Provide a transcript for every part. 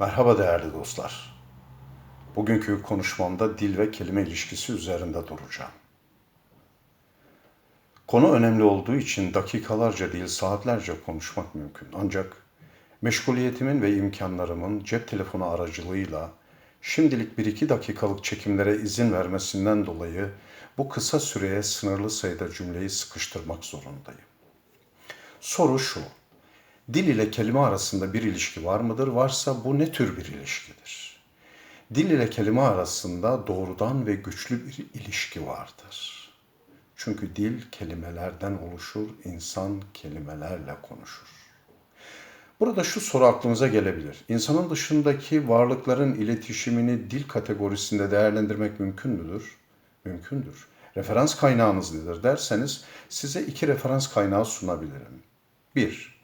Merhaba değerli dostlar. Bugünkü konuşmamda dil ve kelime ilişkisi üzerinde duracağım. Konu önemli olduğu için dakikalarca değil saatlerce konuşmak mümkün. Ancak meşguliyetimin ve imkanlarımın cep telefonu aracılığıyla şimdilik bir iki dakikalık çekimlere izin vermesinden dolayı bu kısa süreye sınırlı sayıda cümleyi sıkıştırmak zorundayım. Soru şu. Dil ile kelime arasında bir ilişki var mıdır? Varsa bu ne tür bir ilişkidir? Dil ile kelime arasında doğrudan ve güçlü bir ilişki vardır. Çünkü dil kelimelerden oluşur, insan kelimelerle konuşur. Burada şu soru aklınıza gelebilir. İnsanın dışındaki varlıkların iletişimini dil kategorisinde değerlendirmek mümkün müdür? Mümkündür. Referans kaynağınız nedir derseniz size iki referans kaynağı sunabilirim. Bir,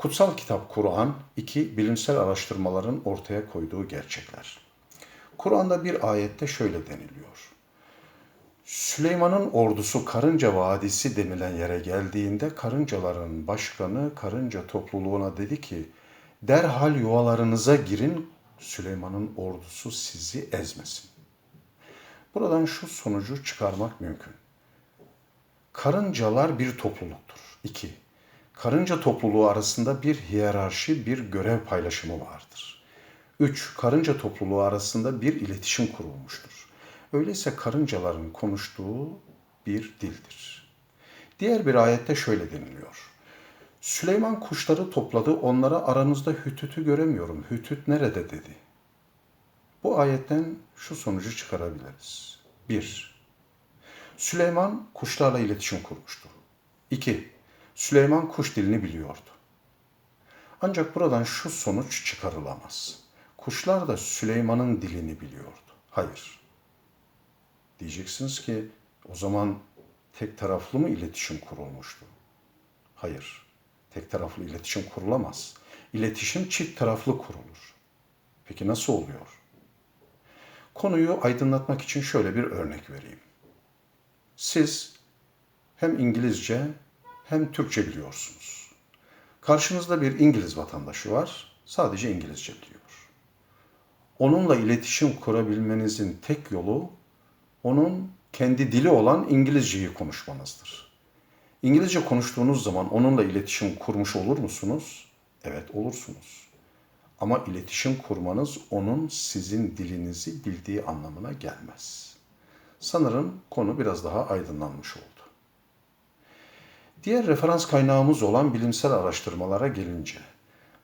Kutsal kitap Kur'an, iki bilimsel araştırmaların ortaya koyduğu gerçekler. Kur'an'da bir ayette şöyle deniliyor. Süleyman'ın ordusu Karınca Vadisi denilen yere geldiğinde karıncaların başkanı karınca topluluğuna dedi ki derhal yuvalarınıza girin Süleyman'ın ordusu sizi ezmesin. Buradan şu sonucu çıkarmak mümkün. Karıncalar bir topluluktur. İki, karınca topluluğu arasında bir hiyerarşi, bir görev paylaşımı vardır. 3. Karınca topluluğu arasında bir iletişim kurulmuştur. Öyleyse karıncaların konuştuğu bir dildir. Diğer bir ayette şöyle deniliyor. Süleyman kuşları topladı, onlara aranızda Hütüt'ü göremiyorum. Hütüt nerede dedi. Bu ayetten şu sonucu çıkarabiliriz. 1. Süleyman kuşlarla iletişim kurmuştu. 2. Süleyman kuş dilini biliyordu. Ancak buradan şu sonuç çıkarılamaz. Kuşlar da Süleyman'ın dilini biliyordu. Hayır. Diyeceksiniz ki o zaman tek taraflı mı iletişim kurulmuştu? Hayır. Tek taraflı iletişim kurulamaz. İletişim çift taraflı kurulur. Peki nasıl oluyor? Konuyu aydınlatmak için şöyle bir örnek vereyim. Siz hem İngilizce hem Türkçe biliyorsunuz. Karşınızda bir İngiliz vatandaşı var, sadece İngilizce biliyor. Onunla iletişim kurabilmenizin tek yolu onun kendi dili olan İngilizceyi konuşmanızdır. İngilizce konuştuğunuz zaman onunla iletişim kurmuş olur musunuz? Evet olursunuz. Ama iletişim kurmanız onun sizin dilinizi bildiği anlamına gelmez. Sanırım konu biraz daha aydınlanmış oldu. Diğer referans kaynağımız olan bilimsel araştırmalara gelince,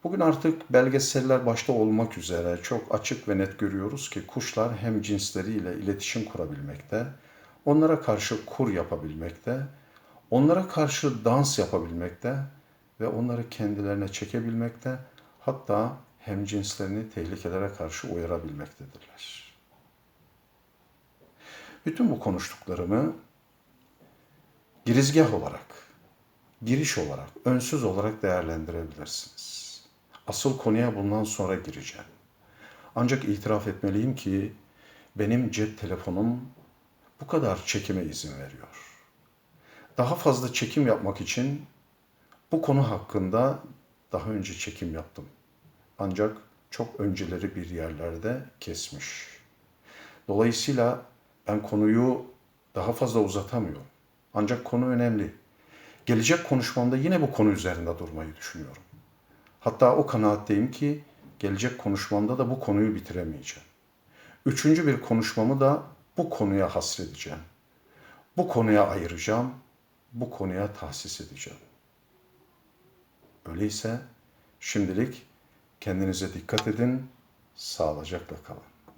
bugün artık belgeseller başta olmak üzere çok açık ve net görüyoruz ki kuşlar hem cinsleriyle iletişim kurabilmekte, onlara karşı kur yapabilmekte, onlara karşı dans yapabilmekte ve onları kendilerine çekebilmekte, hatta hem cinslerini tehlikelere karşı uyarabilmektedirler. Bütün bu konuştuklarımı girizgah olarak giriş olarak, önsüz olarak değerlendirebilirsiniz. Asıl konuya bundan sonra gireceğim. Ancak itiraf etmeliyim ki benim cep telefonum bu kadar çekime izin veriyor. Daha fazla çekim yapmak için bu konu hakkında daha önce çekim yaptım. Ancak çok önceleri bir yerlerde kesmiş. Dolayısıyla ben konuyu daha fazla uzatamıyorum. Ancak konu önemli. Gelecek konuşmamda yine bu konu üzerinde durmayı düşünüyorum. Hatta o kanaatteyim ki gelecek konuşmamda da bu konuyu bitiremeyeceğim. Üçüncü bir konuşmamı da bu konuya hasredeceğim. Bu konuya ayıracağım, bu konuya tahsis edeceğim. Öyleyse şimdilik kendinize dikkat edin, sağlıcakla kalın.